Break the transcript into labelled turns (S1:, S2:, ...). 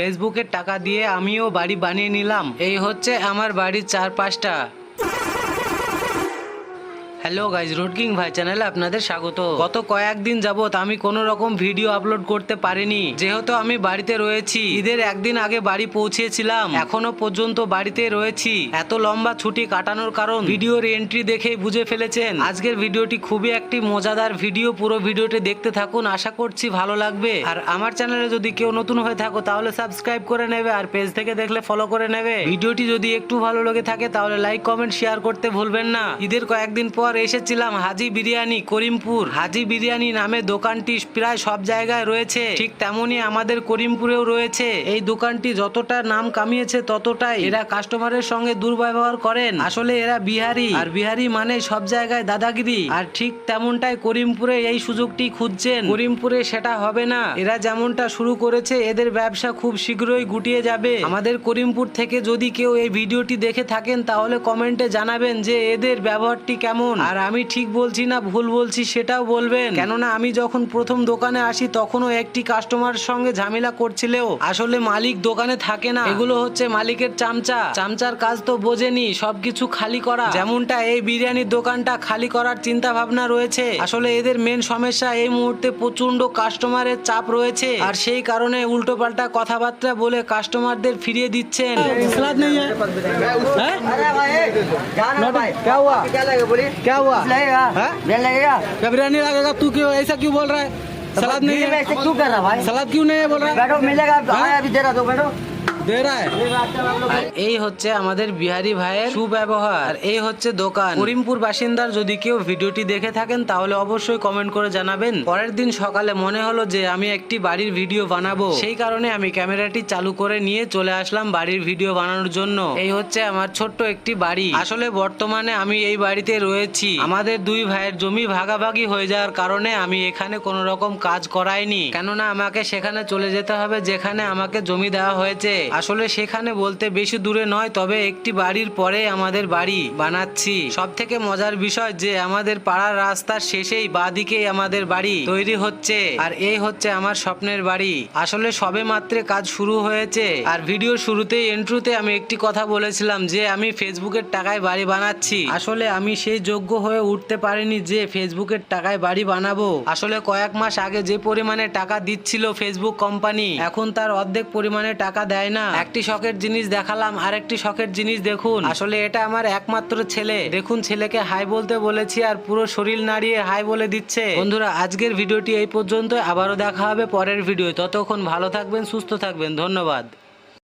S1: ফেসবুকের টাকা দিয়ে আমিও বাড়ি বানিয়ে নিলাম। এই হচ্ছে আমার বাড়ির চারপাশটা। হ্যালো গাইজ রোড কিং ভাই চ্যানেলে আপনাদের স্বাগত। গত কয়েকদিন যাবত আমি কোনো রকম ভিডিও আপলোড করতে পারিনি। যেহেতু আমি বাড়িতে রয়েছি, ঈদের একদিন আগে বাড়ি পৌঁছেছিলাম। এখনও পর্যন্ত বাড়িতে রয়েছি। এত লম্বা ছুটি কাটানোর কারণ ভিডিওর এন্ট্রি দেখেই বুঝে ফেলেছেন। আজকের ভিডিওটি খুবই একটি মজাদার ভিডিও। পুরো ভিডিওটি দেখতে থাকুন, আশা করছি ভালো লাগবে। আর আমার চ্যানেলে যদি কেউ নতুন হয়ে থাকো, তাহলে সাবস্ক্রাইব করে নেবে আর পেজ থেকে দেখলে ফলো করে নেবে। ভিডিওটি যদি একটু ভালো লেগে থাকে, তাহলে লাইক কমেন্ট শেয়ার করতে ভুলবেন না। ঈদের কয়েকদিন পর এসেছিলাম হাজি বিরিয়ানি করিমপুর। হাজি বিরিয়ানি নামে দোকানটি প্রায় সব জায়গায় রয়েছে। ঠিক তেমনই আমাদের করিমপুরেও রয়েছে। এই দোকানটি যতটা নাম কামিয়েছে ততটাই এরা কাস্টমারের সঙ্গে দুর্ব্যবহার করেন। আসলে এরা বিহারি। আর বিহারি মানে সব জায়গায় দাদাগিরি। আর ঠিক তেমনটাই করিমপুরে এই সুযোগটি খুঁজছেন। করিমপুরে সেটা হবে না। এরা যেমনটা শুরু করেছে, এদের ব্যবসা খুব শীঘ্রই গুটিয়ে যাবে। আমাদের করিমপুর থেকে যদি কেউ এই ভিডিওটি দেখে থাকেন, তাহলে কমেন্টে জানাবেন যে এদের ব্যবহারটি কেমন। আর আমি ঠিক বলছি না ভুল বলছি সেটাও বলবেন। কেননা আমি যখন প্রথম দোকানে আসি তখনও একটি কাস্টমার সঙ্গে ঝামেলা করছিলেও আসলে মালিক দোকানে থাকে না। এগুলো হচ্ছে মালিকের চামচা। চামচার কাজ তো বোঝেনি সবকিছু খালি করা। যেমনটা এই বিরিয়ানির দোকানটা খালি করার চিন্তা ভাবনা রয়েছে আসলে এদের মেন সমস্যা এই মুহূর্তে প্রচণ্ড কাস্টমারের চাপ রয়েছে। আর সেই কারণে উল্টো পাল্টা কথাবার্তা বলে কাস্টমারদের ফিরিয়ে দিচ্ছেন।
S2: क्या हुआ?
S3: लगेगा लगेगा लगेगा
S2: तू क्यों ऐसा क्यों बोल रहा है? सलाद नहीं है।
S3: क्यों कर रहा भाई?
S2: सलाद क्यों नहीं है बोल रहा है?
S3: बैठो मिलेगा
S2: हाँ?
S3: अभी दे दो बैठो।
S1: এই হচ্ছে আমাদের বিহারি ভাইয়ের সুব্যবহার। এই হচ্ছে দোকান। করিমপুর বাসিন্দার যদি কেউ ভিডিওটি দেখে থাকেন, তাহলে অবশ্যই কমেন্ট করে জানাবেন। পরের দিন সকালে মনে হলো যে আমি একটি বাড়ির ভিডিও বানাবো। সেই কারণে আমি ক্যামেরাটি চালু করে নিয়ে চলে আসলাম বাড়ির ভিডিও বানানোর জন্য। এই হচ্ছে আমার ছোট্ট একটি বাড়ি। আসলে বর্তমানে আমি এই বাড়িতে রয়েছি। আমাদের দুই ভাইয়ের জমি ভাগাভাগি হয়ে যাওয়ার কারণে আমি এখানে কোনো রকম কাজ করাইনি। কেননা আমাকে সেখানে চলে যেতে হবে, যেখানে আমাকে জমি দেওয়া হয়েছে। আসলে সেখানে বলতে বেশি দূরে নয়, তবে একটি বাড়ির পরে আমাদের বাড়ি বানাচ্ছি। সব থেকে মজার বিষয় যে আমাদের পাড়ার রাস্তার শেষেই বাদিকেই আমাদের বাড়ি তৈরি হচ্ছে, আর এই হচ্ছে আমার স্বপ্নের বাড়ি। আসলে সবে মাত্র কাজ শুরু হয়েছে, আর ভিডিও শুরুতেই এন্ট্রুতে আমি একটি কথা বলেছিলাম যে আমি ফেসবুকের টাকায় বাড়ি বানাচ্ছি। আসলে আমি সেই যোগ্য হয়ে উঠতে পারিনি যে ফেসবুকের টাকায় বাড়ি বানাবো। আসলে কয়েক মাস আগে যে পরিমাণে টাকা দিচ্ছিল ফেসবুক কোম্পানি, এখন তার অর্ধেক পরিমাণে টাকা দেয় না। একটি শখের জিনিস দেখালাম আর একটি শখের জিনিস দেখুন। আসলে এটা আমার একমাত্র ছেলে। দেখুন ছেলেকে হাই বলতে বলেছি আর পুরো শরীর নাড়িয়ে হাই বলে দিচ্ছে। বন্ধুরা আজকের ভিডিওটি এই পর্যন্ত আবারও দেখা হবে পরের ভিডিও ততক্ষণ ভালো থাকবেন সুস্থ থাকবেন। ধন্যবাদ।